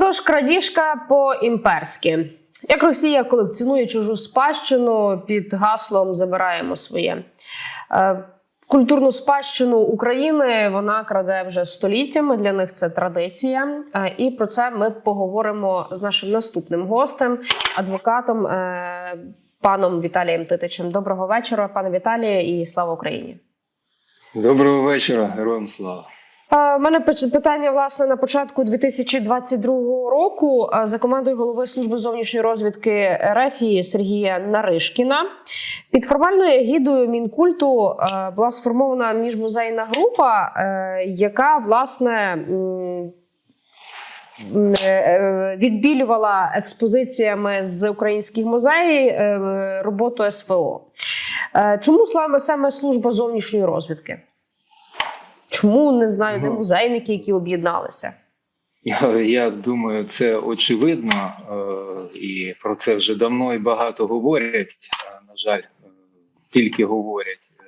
Отож, крадіжка по-імперськи. Як Росія колекціонує чужу спадщину під гаслом Забираємо своє. Е, Культурну спадщину України вона краде вже століттями. Для них це традиція. Е, І про це ми поговоримо з нашим наступним гостем, адвокатом е, паном Віталієм Титичем. Доброго вечора, пане Віталіє, і слава Україні. Доброго вечора, героям слава. Е, У мене питання власне на початку 2022 року е, за командою голови служби зовнішньої розвідки РФ Сергія Наришкіна під формальною егідою мінкульту е, була сформована міжмузейна група, е, яка власне. м, е, Відбілювала експозиціями з українських музеїв е, роботу СВО. Е, Чому саме саме служба зовнішньої розвідки? Чому не знаю, не музейники, які об'єдналися? Я, я думаю, це очевидно, е, і про це вже давно і багато говорять. На жаль, е, тільки говорять. Е,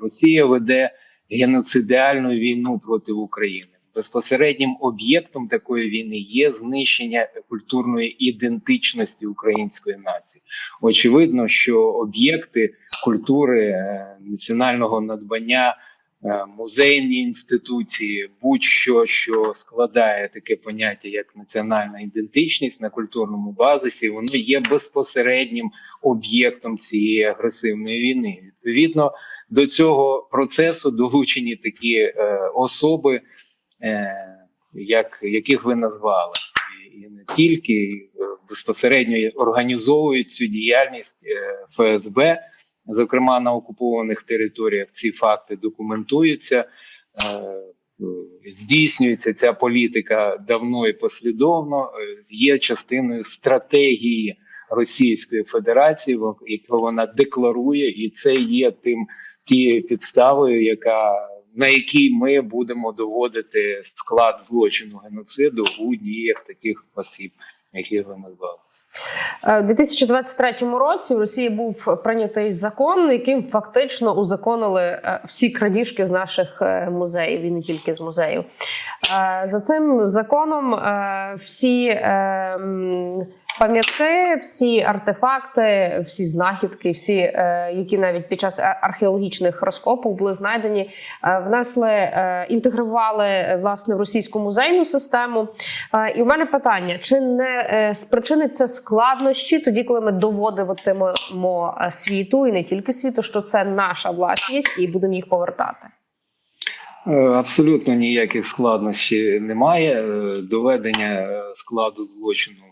Росія веде геноцидіальну війну проти України. Безпосереднім об'єктом такої війни є знищення культурної ідентичності української нації. Очевидно, що об'єкти культури, національного надбання. Е, музейні інституції, будь-що, що складає таке поняття як національна ідентичність на культурному базисі, воно є безпосереднім об'єктом цієї агресивної війни. Відповідно до цього процесу долучені такі е, особи, е, як, яких ви назвали, і, не тільки е, безпосередньо організовують цю діяльність е, ФСБ зокрема на окупованих територіях, ці факти документуються. е, Здійснюється ця політика давно і послідовно, е, є частиною стратегії Російської Федерації, яку вона декларує, і це є тим тією підставою, яка на якій ми будемо доводити склад злочину геноциду у діях таких осіб, які ви назвали. Е, У 2023 році в Росії був прийнятий закон, яким фактично узаконили е, всі крадіжки з наших е, музеїв, і не тільки з музеїв. За цим законом всі пам'ятки, всі артефакти, всі знахідки, всі, е, які навіть під час археологічних розкопів були знайдені, е, внесли, е, інтегрували е, власне в російську музейну систему. Е, І у мене питання: чи не е, спричинить це складнощі тоді, коли ми доводитимемо е, світу і не тільки світу, що це наша власність, і будемо їх повертати? Е, Абсолютно ніяких складнощів немає. Е, Доведення е, складу злочину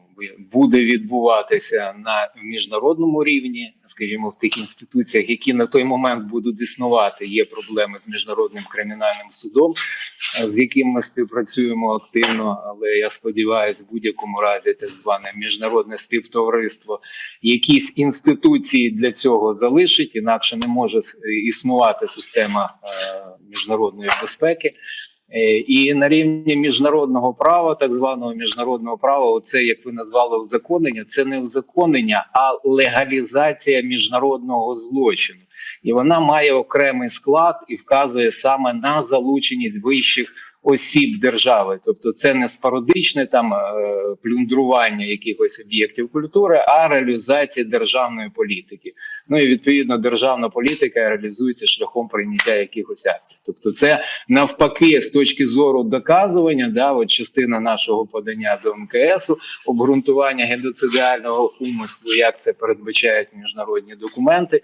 буде відбуватися на міжнародному рівні, скажімо, в тих інституціях, які на той момент будуть існувати. Є проблеми з міжнародним кримінальним судом, е, з яким ми співпрацюємо активно. Але я сподіваюся, в будь-якому разі так зване міжнародне співтовариство якісь інституції для цього залишить, інакше не може існувати система е, міжнародної безпеки. Е, І на рівні міжнародного права, так званого міжнародного права, оце як ви назвали узаконення, це не узаконення, а легалізація міжнародного злочину. І вона має окремий склад і вказує саме на залученість вищих осіб держави. Тобто, це не спорадичне там е, плюндрування якихось об'єктів культури, а реалізація державної політики. Ну і відповідно державна політика реалізується шляхом прийняття якихось актів. Тобто, це навпаки, з точки зору доказування, да, от частина нашого подання до МКСу, обґрунтування геноцидіального умислу, як це передбачають міжнародні документи.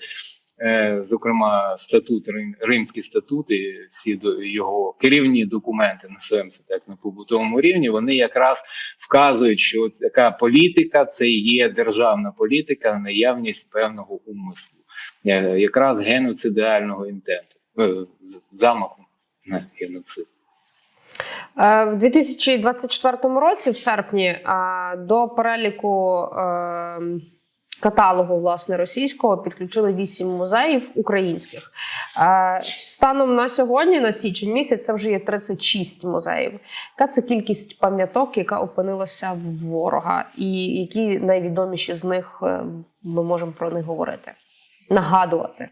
Е, Зокрема, статут Рим, Римський статут і всі його керівні документи називаємо це так на побутовому рівні. Вони якраз вказують, що така політика це є державна політика, наявність певного умислу, е, якраз геноцидіального інтенту, е, замаху на геноцид. В 2024 році, в серпні, до переліку е, каталогу власне російського підключили вісім музеїв українських. Е, Станом на сьогодні, на січень місяць, це вже є 36 музеїв. Яка це кількість пам'яток, яка опинилася в ворога, і які найвідоміші з них е, ми можемо про них говорити, нагадувати?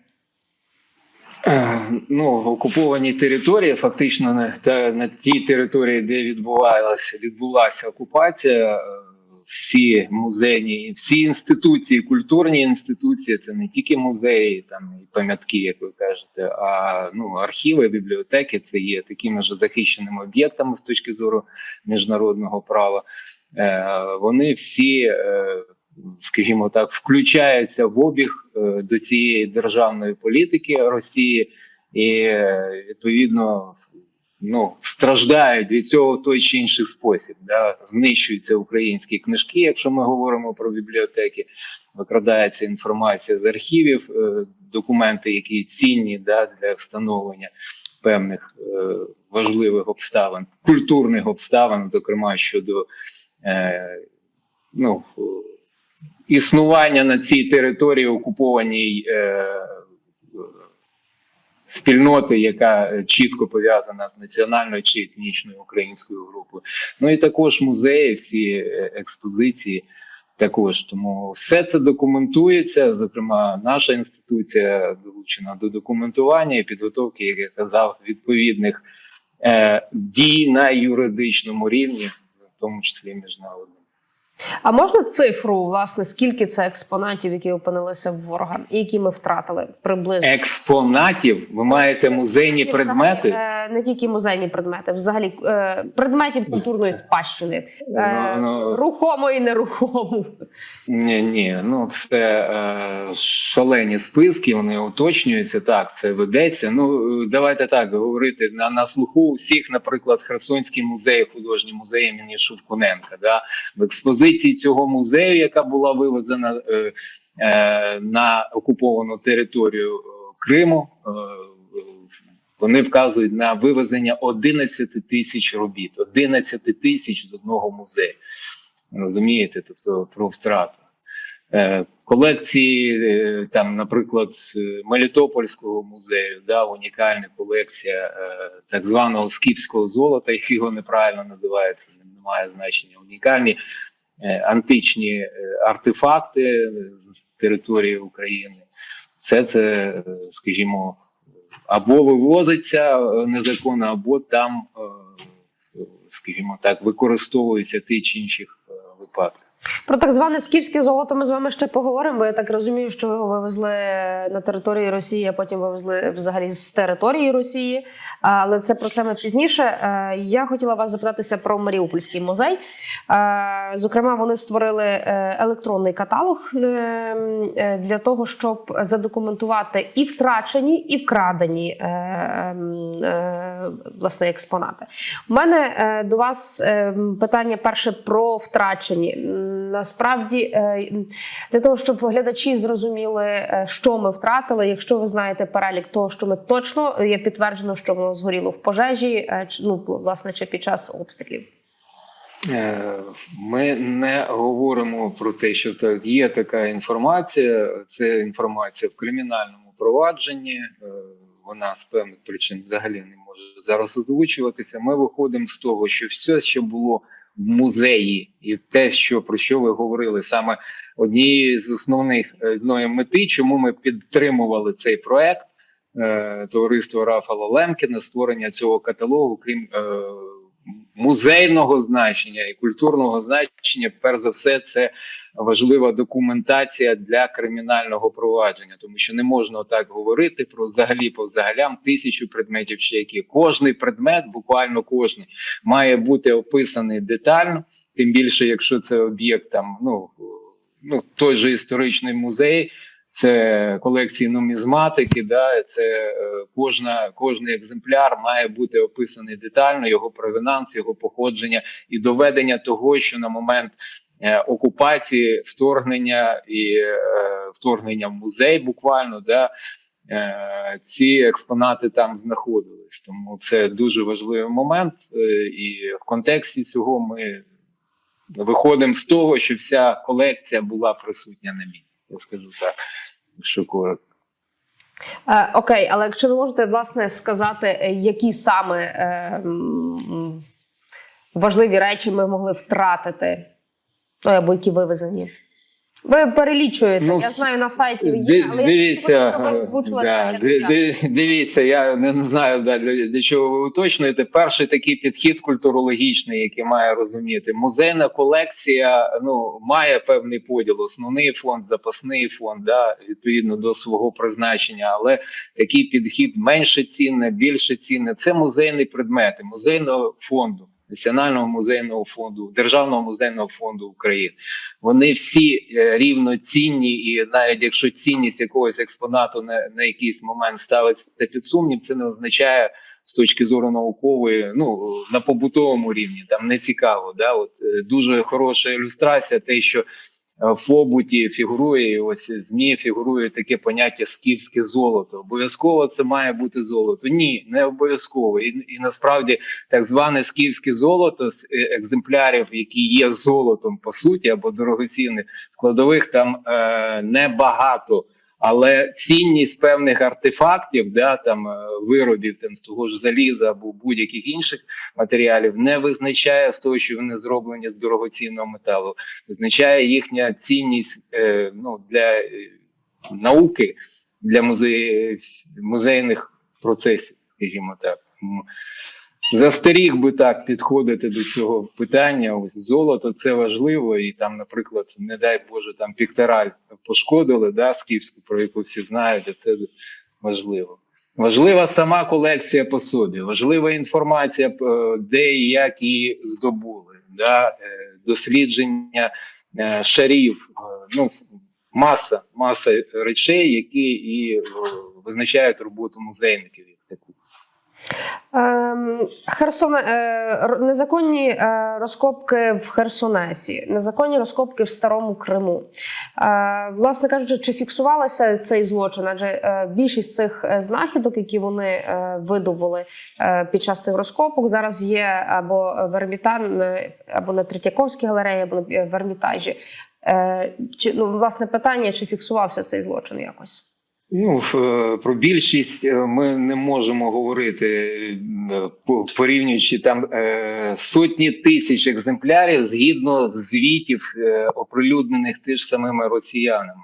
Е, Ну, в окупованій території, фактично на, на тій території, де відбувалася, відбулася окупація, всі музейні, всі інституції, культурні інституції, це не тільки музеї, там і пам'ятки, як ви кажете, а ну, архіви, бібліотеки це є такими ж захищеними об'єктами з точки зору міжнародного права. Е, Вони всі. е, скажімо так, включаються в обіг е, до цієї державної політики Росії, і е, відповідно ну, страждають від цього в той чи інший спосіб. Да? Знищуються українські книжки, якщо ми говоримо про бібліотеки, викрадається інформація з архівів, е, документи, які цінні да, для встановлення певних е, важливих обставин, культурних обставин, зокрема щодо. Е, ну, існування на цій території окупованій е, спільноти, яка чітко пов'язана з національною чи етнічною українською групою. Ну і також музеї, всі е, експозиції. Також тому все це документується. Зокрема, наша інституція долучена до документування і підготовки, як я казав, відповідних е, дій на юридичному рівні, в тому числі міжнародному. А можна цифру, власне, скільки це експонатів, які опинилися в ворога, і які ми втратили приблизно? експонатів. Ви маєте музейні предмети. е, Не тільки музейні предмети, взагалі е, предметів культурної спадщини, е, Ну, ну. рухому і нерухому. Ні, ні, ну це е, шалені списки. Вони уточнюються. Так, це ведеться. Ну давайте так говорити на, на слуху всіх, наприклад, Херсонський музей, художній музей імені Шевкуненка. Да? В експозиції цього музею, яка була вивезена е, е, на окуповану територію е, Криму. Е, вони вказують на вивезення 11 тисяч робіт, 11 тисяч з одного музею. Розумієте, тобто про втрату. Е, колекції, там, наприклад, Мелітопольського музею, да, унікальна колекція так званого скіфського золота, як його неправильно називається, немає значення. Унікальні античні е, артефакти з території України. Це, е, скажімо, або вивозиться е, незаконно, або там, е, скажімо так, використовується тих чи інших випадків. Про так зване скіфське золото ми з вами ще поговоримо. Бо я так розумію, що ви його вивезли на території Росії, а потім вивезли взагалі з території Росії. Але це про це ми пізніше. Е, Я хотіла вас запитатися про Маріупольський музей. Е, Зокрема, вони створили е, електронний каталог для того, щоб задокументувати і втрачені, і вкрадені ем, власне експонати. У мене до вас е, питання перше про втрачені. Насправді, е, для того, щоб глядачі зрозуміли, е, що ми втратили, якщо ви знаєте перелік того, що ми точно є підтверджено, що воно згоріло в пожежі, е, ну власне чи під час обстрілів. Ми не говоримо про те, що є така інформація. Це інформація в кримінальному провадженні. Вона з певних причин взагалі не може зараз озвучуватися. Ми виходимо з того, що все, що було в музеї, і те, що про що ви говорили, саме однією з основних е, одної мети, чому ми підтримували цей проект е, товариство Рафала Лемкіна, створення цього каталогу, крім е, музейного значення і культурного значення, перш за все, це важлива документація для кримінального провадження, тому що не можна так говорити про взагалі по взагалям тисячу предметів, ще які кожний предмет, буквально кожний, має бути описаний детально, тим більше, якщо це об'єкт там, ну. Ну, той же історичний музей, це колекції нумізматики, да, це е, кожна, кожний екземпляр має бути описаний детально, його провинанс, його походження і доведення того, що на момент е, окупації, вторгнення і е, вторгнення в музей, буквально, да, е, ці експонати там знаходились. Тому це дуже важливий момент, е, і в контексті цього ми виходимо з того, що вся колекція була присутня на місці. Я скажу так, якщо коротко. Е, окей, але якщо ви можете власне сказати, е, які саме е, важливі речі ми могли втратити, ну, або які вивезені. Ви перелічуєте. Ну, я знаю на сайті є, але дивіться, я ви да, дивіться, я не не знаю да, для, для чого ви уточнюєте. Перший такий підхід культурологічний, який має розуміти. Музейна колекція ну має певний поділ: основний фонд, запасний фонд, да, відповідно до свого призначення. Але такий підхід менше цінне, більше цінне. Це музейні предмети музейного фонду. Національного музейного фонду, Державного музейного фонду України. Вони всі е, рівноцінні, і навіть якщо цінність якогось експонату на, на якийсь момент ставиться під сумнів, це не означає з точки зору наукової, ну на побутовому рівні там не цікаво. Да? От е, дуже хороша ілюстрація, те, що в побуті фігурує, і ось змі фігурує таке поняття скіфське золото. Обов'язково це має бути золото. Ні, не обов'язково. І, і насправді так зване скіфське золото з е, екземплярів, які є золотом по суті або дорогоцінних складових, там е, небагато. Але цінність певних артефактів, да, там е, виробів там, з того ж заліза або будь-яких інших матеріалів, не визначає з того, що вони зроблені з дорогоцінного металу, визначає їхня цінність е, ну, для е, науки, для музеї, музейних процесів, скажімо так. Застеріг би так підходити до цього питання. Ось золото це важливо, і там, наприклад, не дай Боже, там піктораль пошкодили, да, скіфську, про яку всі знають, це важливо. Важлива сама колекція по собі, важлива інформація, е, де і як її здобули, да, е, дослідження е, шарів, ну маса, маса речей, які і визначають роботу музейників Херсон, е, незаконні е, розкопки в Херсонесі, незаконні розкопки в Старому Криму. Е, власне кажучи, чи фіксувалося цей злочин? Адже більшість цих знахідок, які вони видобули під час цих розкопок, зараз є або в Ермітан, або на Третьяковській галереї, або в Ермітажі. Чи ну власне питання, чи фіксувався цей злочин якось? Ну, е, про більшість е, ми не можемо говорити, е, по- порівнюючи там сотні тисяч екземплярів згідно звітів, оприлюднених тиж самими росіянами.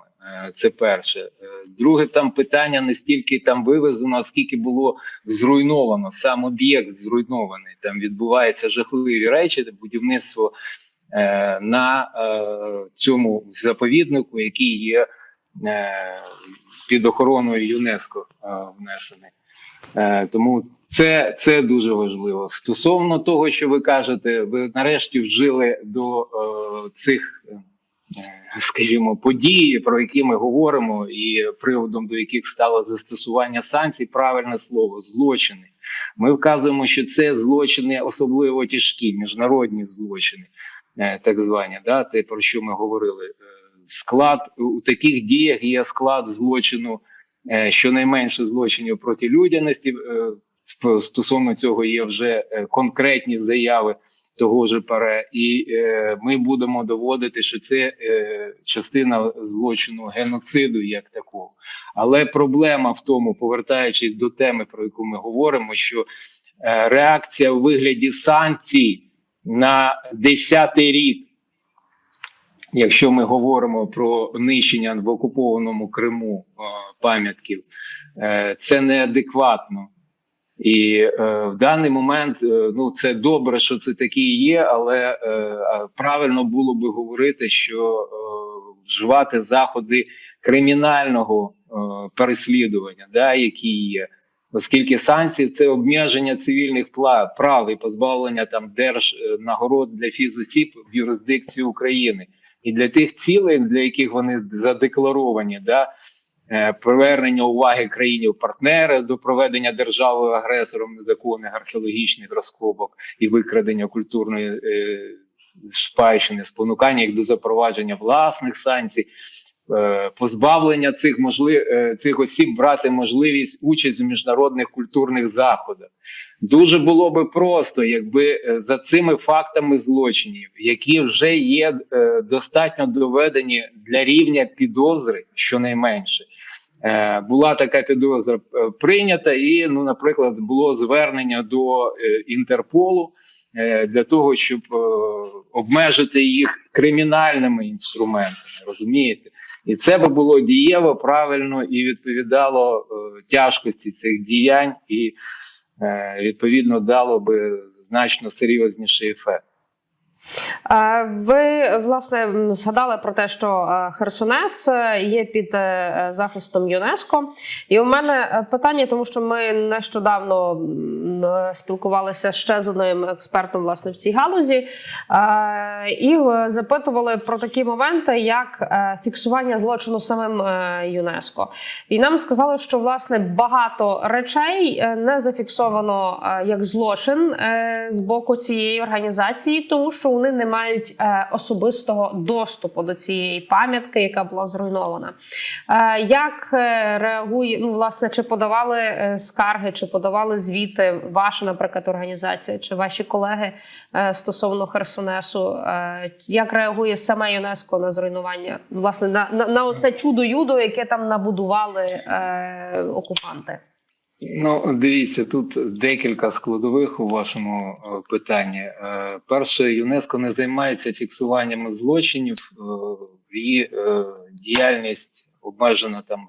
Це перше. Друге, там питання не стільки там вивезено, а скільки було зруйновано. Сам об'єкт зруйнований. Там відбуваються жахливі речі, будівництво на цьому заповіднику, який є під охороною ЮНЕСКО е, внесений. Е, Тому це, це дуже важливо. Стосовно того, що ви кажете, ви нарешті вжили до е, цих, е, скажімо, подій, про які ми говоримо, і приводом до яких стало застосування санкцій, правильне слово злочини. Ми вказуємо, що це злочини особливо тяжкі, міжнародні злочини, е, так звані, да, те, про що ми говорили. Склад у таких діях є склад злочину, е, щонайменше злочинів проти людяності. Е, Стосовно цього є вже е, конкретні заяви того ж паре, і е, ми будемо доводити, що це е, частина злочину геноциду, як такого. Але проблема в тому, повертаючись до теми, про яку ми говоримо, що е, реакція у вигляді санкцій на 10-й рік якщо ми говоримо про нищення в окупованому Криму е, пам'ятків, е, це неадекватно. І е, в даний момент е, ну це добре, що це такі є, але е, правильно було би говорити, що е, вживати заходи кримінального е, переслідування, да, які є. Оскільки санкції це обмеження цивільних прав і позбавлення там держнагород для фізосіб в юрисдикції України і для тих цілей, для яких вони задекларовані, да, е, привернення уваги країнів партнери до проведення державою агресором незаконних археологічних розкопок і викрадення культурної е, спадщини, спонукання їх до запровадження власних санкцій. Е, Позбавлення цих можлив... е, цих осіб брати можливість участь у міжнародних культурних заходах дуже було би просто, якби е, за цими фактами злочинів, які вже є достатньо доведені для рівня підозри, щонайменше, була така підозра прийнята, і, ну, наприклад, було звернення до Інтерполу для того, щоб обмежити їх кримінальними інструментами, розумієте? І це би було дієво, правильно і відповідало е, тяжкості цих діянь, і е, відповідно дало би значно серйозніший ефект. Е, Ви власне згадали про те, що е, Херсонес е, є під захистом ЮНЕСКо. І у мене питання, тому що ми нещодавно спілкувалися ще з одним експертом власне в цій галузі, і запитували про такі моменти, як фіксування злочину самим ЮНЕСКо. І нам сказали, що власне багато речей не зафіксовано як злочин з боку цієї організації, тому що вони не мають е, особистого доступу до цієї пам'ятки, яка була зруйнована. Е, Як е, реагує ну, власне, чи подавали скарги, чи подавали звіти ваша, наприклад, організація, чи ваші колеги стосовно Херсонесу? Як реагує саме ЮНЕСКО на зруйнування? Власне, на, на, на оце чудо юдо, яке там набудували е, окупанти? Ну, дивіться, тут декілька складових у вашому е, питанні. Е, Перше, ЮНЕСКО не займається фіксуванням злочинів, її е, діяльність обмежена там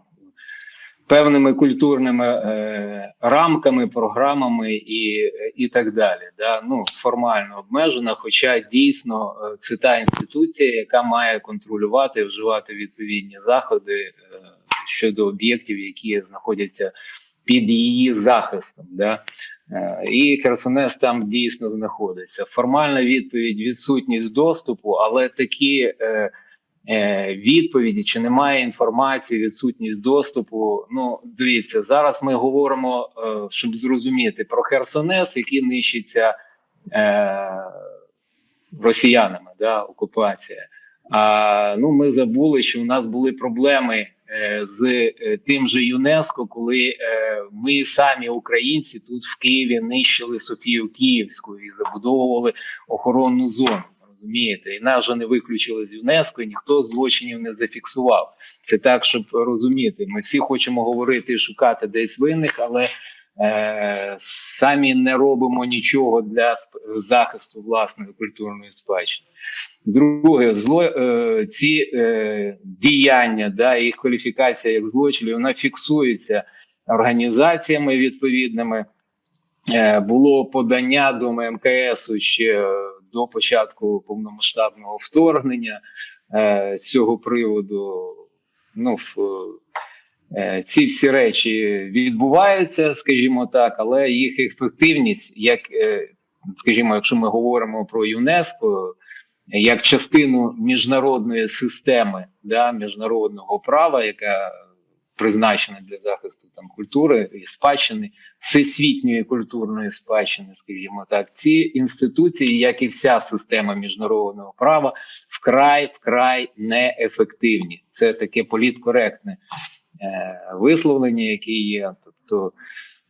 певними культурними рамками, програмами і, і так далі. Да? Ну, формально обмежена, хоча дійсно це та інституція, яка має контролювати і вживати відповідні заходи щодо об'єктів, які знаходяться під її захистом. Да? Е, І Херсонес там дійсно знаходиться. Формальна відповідь відсутність доступу, але такі е, е, відповіді, чи немає інформації, відсутність доступу. Ну, дивіться, зараз ми говоримо, е, щоб зрозуміти про Херсонес, який нищиться е, росіянами, да, окупація. А ну, ми забули, що у нас були проблеми з е, тим же ЮНЕСКО, коли е, ми самі українці тут в Києві нищили Софію Київську і забудовували охоронну зону. Розумієте, і нас же не виключили з ЮНЕСКО, і ніхто злочинів не зафіксував. Це так, щоб розуміти. Ми всі хочемо говорити і шукати десь винних, але е, самі не робимо нічого для захисту власної культурної спадщини. Друге, зло е, ці е, діяння, да, їх кваліфікація як злочинів, вона фіксується організаціями відповідними. Е, було подання до МКС ще до початку повномасштабного вторгнення е, з цього приводу. Ну, е, ці всі речі відбуваються, скажімо так, але їх ефективність, як, е, скажімо, якщо ми говоримо про ЮНЕСКО, як частину міжнародної системи да, міжнародного права, яка призначена для захисту там культури і спадщини, всесвітньої культурної спадщини, скажімо так, ці інституції, як і вся система міжнародного права, вкрай вкрай неефективні. Це таке політкоректне е, висловлення, яке є. Тобто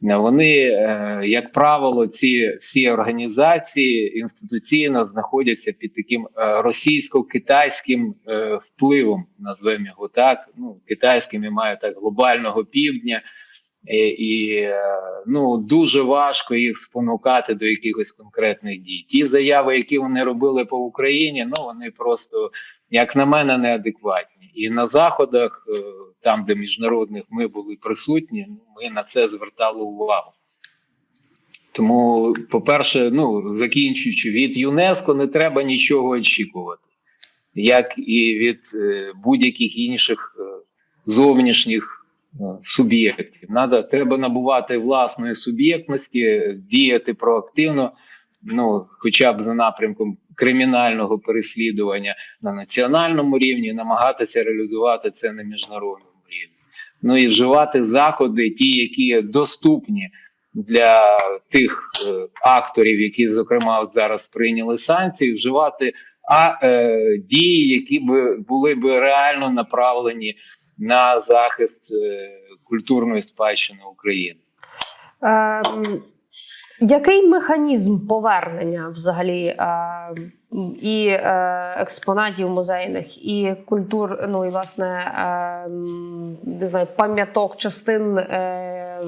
е, вони, е, як правило, ці всі організації інституційно знаходяться під таким е, російсько-китайським е, впливом, назвемо його так. Ну, китайським я маю так глобального півдня. І, і е, ну дуже важко їх спонукати до якихось конкретних дій. Ті заяви, які вони робили по Україні, ну вони просто, як на мене, неадекватні. І на заходах, е, там де міжнародних ми були присутні, ми на це звертали увагу. Тому, по-перше, ну закінчуючи від ЮНЕСКО, не треба нічого очікувати, як і від е, будь-яких інших е, зовнішніх е, суб'єктів. Надо, треба набувати власної суб'єктності, діяти проактивно, ну, хоча б за напрямком кримінального переслідування на національному рівні, намагатися реалізувати це на міжнародному рівні. Ну і вживати заходи, ті, які доступні для тих е, акторів, які, зокрема, зараз прийняли санкції, вживати а е, дії, які би були б реально направлені на захист е, культурної спадщини України. Ем, який механізм повернення взагалі е, і е, експонатів музейних, і культур, ну і власне е, не знаю, пам'яток, частин е,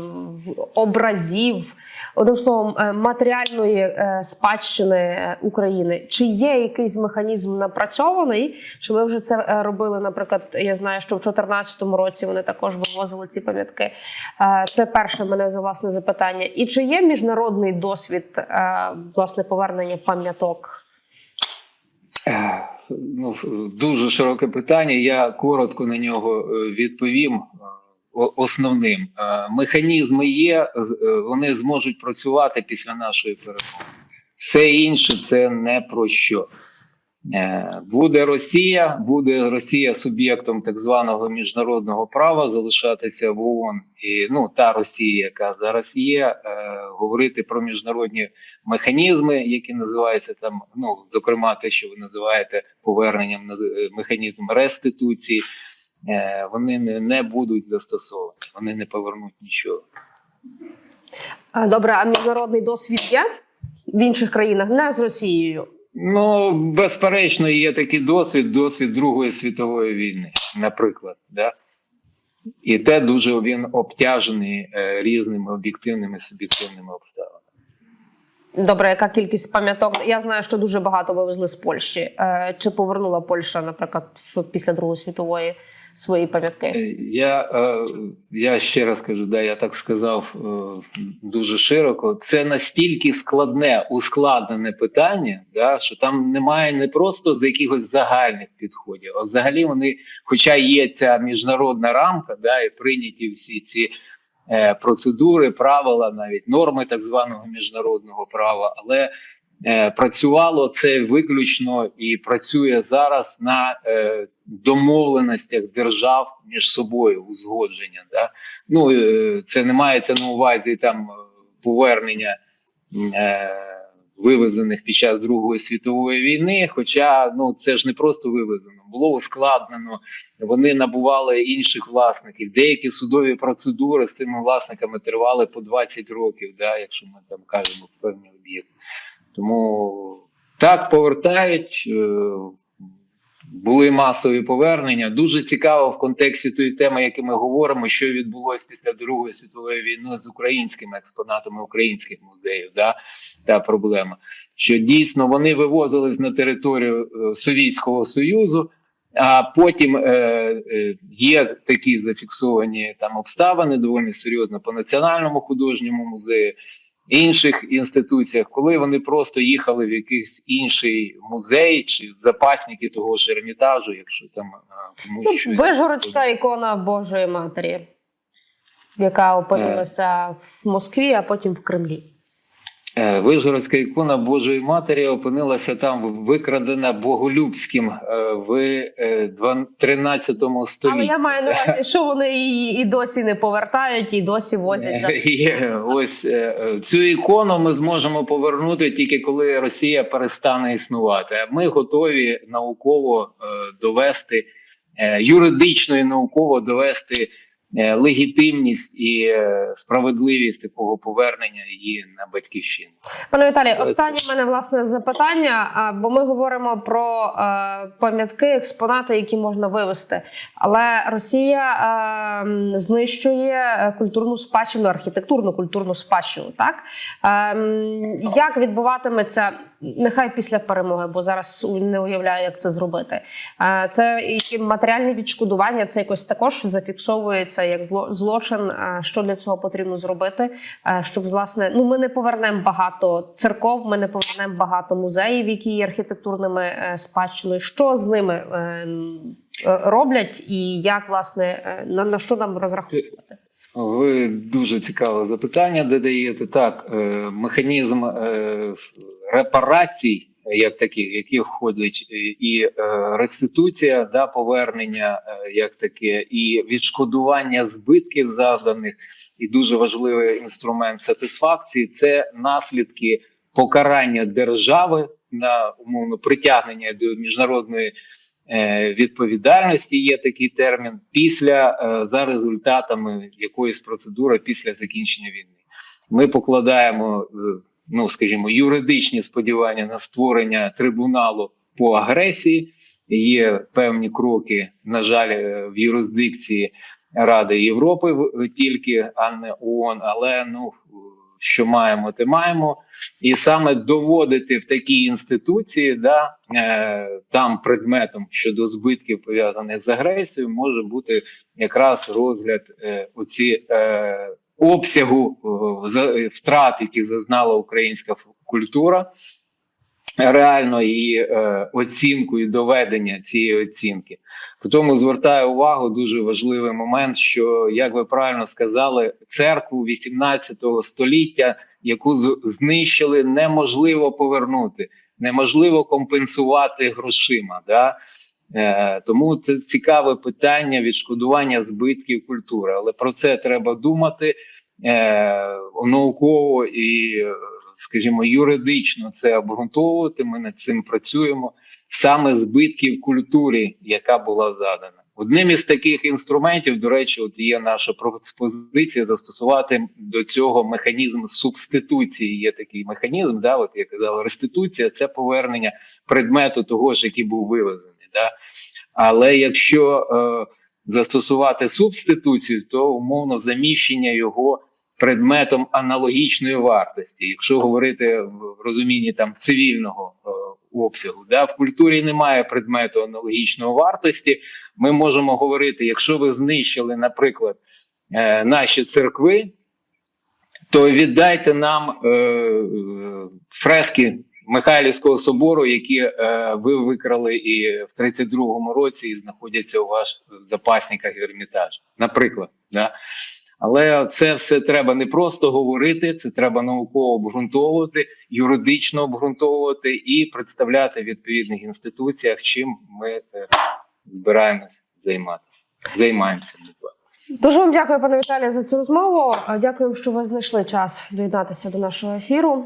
образів, одним словом, матеріальної спадщини України. Чи є якийсь механізм напрацьований? Чи ми вже це робили? Наприклад, я знаю, що в 2014 році вони також вивозили ці пам'ятки. Це перше мене за власне запитання. І чи є міжнародний досвід власне повернення пам'яток? Е, Ну, дуже широке питання. Я коротко на нього е, відповім. Е, Основним механізми є, вони зможуть працювати після нашої перемоги. Все інше це не про що. Е, Буде Росія, буде Росія суб'єктом так званого міжнародного права залишатися в ООН. І ну та Росія, яка зараз є, е, говорити про міжнародні механізми, які називаються там, ну зокрема, те, що ви називаєте поверненням е, механізм реституції, вони не, не будуть застосовані, вони не повернуть нічого. Добре, а міжнародний досвід є в інших країнах, не з Росією. Ну, безперечно, є такий досвід, досвід Другої світової війни, наприклад. Да? І те дуже він обтяжений е, різними об'єктивними суб'єктивними обставинами. Добре, яка кількість пам'яток? Я знаю, що дуже багато вивезли з Польщі. Е, Чи повернула Польща, наприклад, після Другої світової свої пам'ятки? Е, Я, е, я ще раз кажу, да, я так сказав дуже широко. Це настільки складне, ускладнене питання, да, що там немає не просто з якихось загальних підходів, а взагалі вони, хоча є ця міжнародна рамка, да, і прийняті всі ці процедури, правила, навіть норми так званого міжнародного права, але е, працювало це виключно і працює зараз на е, домовленостях держав між собою узгодження. Да? Ну е, це не мається на увазі там е, повернення е, вивезених під час Другої світової війни. Хоча ну це ж не просто вивезено, було ускладнено. Вони набували інших власників. Деякі судові процедури з цими власниками тривали по 20 років, да, якщо ми там кажемо про певні об'єкти. Тому так повертають. Були масові повернення. Дуже цікаво в контексті тої теми, яку ми говоримо, що відбулося після Другої світової війни з українськими експонатами українських музеїв. Да? Та проблема, що дійсно вони вивозились на територію е, Совєтського Союзу, а потім е, е, є такі зафіксовані там обставини доволі серйозно по національному художньому музею інших інституціях, коли вони просто їхали в якийсь інший музей чи в запасники того ж ермітажу, якщо там а, комусь Ну, щось Вижгородська ікона Божої Матері, яка опинилася в Москві, а потім в Кремлі. Е, Вишгородська ікона Божої Матері опинилася там викрадена Боголюбським е, в е, два- 13 Але столітті. я маю на увазі, що вони її і досі не повертають, і досі возять Е, Є, ось е, е, цю ікону ми зможемо повернути тільки коли Росія перестане існувати. Ми готові науково е, довести е, юридично і науково довести е, легітимність і е, справедливість такого повернення її на батьківщину. Пане Віталій, останнє в мене власне запитання. а, Бо ми говоримо про е, пам'ятки, експонати, які можна вивезти. Але Росія е, знищує е, культурну спадщину, архітектурну культурну спадщину. Так Е, як відбуватиметься нехай після перемоги, бо зараз не уявляю, як це зробити. Е, Це які матеріальні відшкодування, це якось також зафіксовується як злочин. Е, Що для цього потрібно зробити? Е, Щоб власне, ну ми не повернемо багато церков, ми не повернемо багато музеїв, які є архітектурними спадщиною. Що з ними роблять, і як власне на, на що нам розраховувати? Ви дуже цікаве запитання додаєте. Так, е, механізм е, репарацій, як таких, які входять е, і реституція, да, повернення, як таке, і відшкодування збитків завданих, і дуже важливий інструмент сатисфакції це наслідки покарання держави на умовно притягнення до міжнародної відповідальності. Є такий термін після е, за результатами якоїсь процедури після закінчення війни. Ми покладаємо е, ну скажімо, юридичні сподівання на створення трибуналу по агресії. Є певні кроки, на жаль, е, в юрисдикції Ради Європи тільки, а не ООН. Але ну що маємо, те маємо. І саме доводити в такій інституції, да, е, там предметом щодо збитків пов'язаних з агресією, може бути якраз розгляд е, оці е, обсягу е, втрат, які зазнала українська культура. Реально її е, оцінку і доведення цієї оцінки. Тому звертаю увагу дуже важливий момент, що як ви правильно сказали, церкву 18 століття, яку знищили, неможливо повернути, неможливо компенсувати грошима. Да? Е, тому це цікаве питання відшкодування збитків культури, але про це треба думати е, науково і, скажімо, юридично це обґрунтовувати. Ми над цим працюємо саме збитків культурі, яка була задана. Одним із таких інструментів, до речі, от є наша пропозиція застосувати до цього механізм субституції. Є такий механізм, да, от я казав, реституція це повернення предмету того ж, який був вивезений. Да? Але якщо е, застосувати субституцію, то умовно заміщення його предметом аналогічної вартості. Якщо говорити в розумінні там цивільного е, обсягу, да, в культурі немає предмету аналогічної вартості. Ми можемо говорити, якщо ви знищили, наприклад, е, наші церкви, то віддайте нам е, е, фрески Михайлівського собору, які е, ви викрали і в 32-му році і знаходяться у вас в запасниках Ермітаж, наприклад. Да? Але це все треба не просто говорити, це треба науково обґрунтовувати, юридично обґрунтовувати і представляти в відповідних інституціях, чим ми е, збираємось займатися. Займаємося. Дуже вам дякую, пане Віталію, за цю розмову. Дякую, що ви знайшли час доєднатися до нашого ефіру.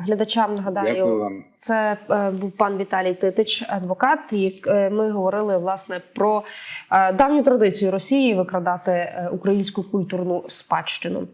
Глядачам нагадаю, Дякую вам. Це е, був пан Віталій Титич, адвокат. І е, ми говорили власне про е, давню традицію Росії викрадати українську культурну спадщину.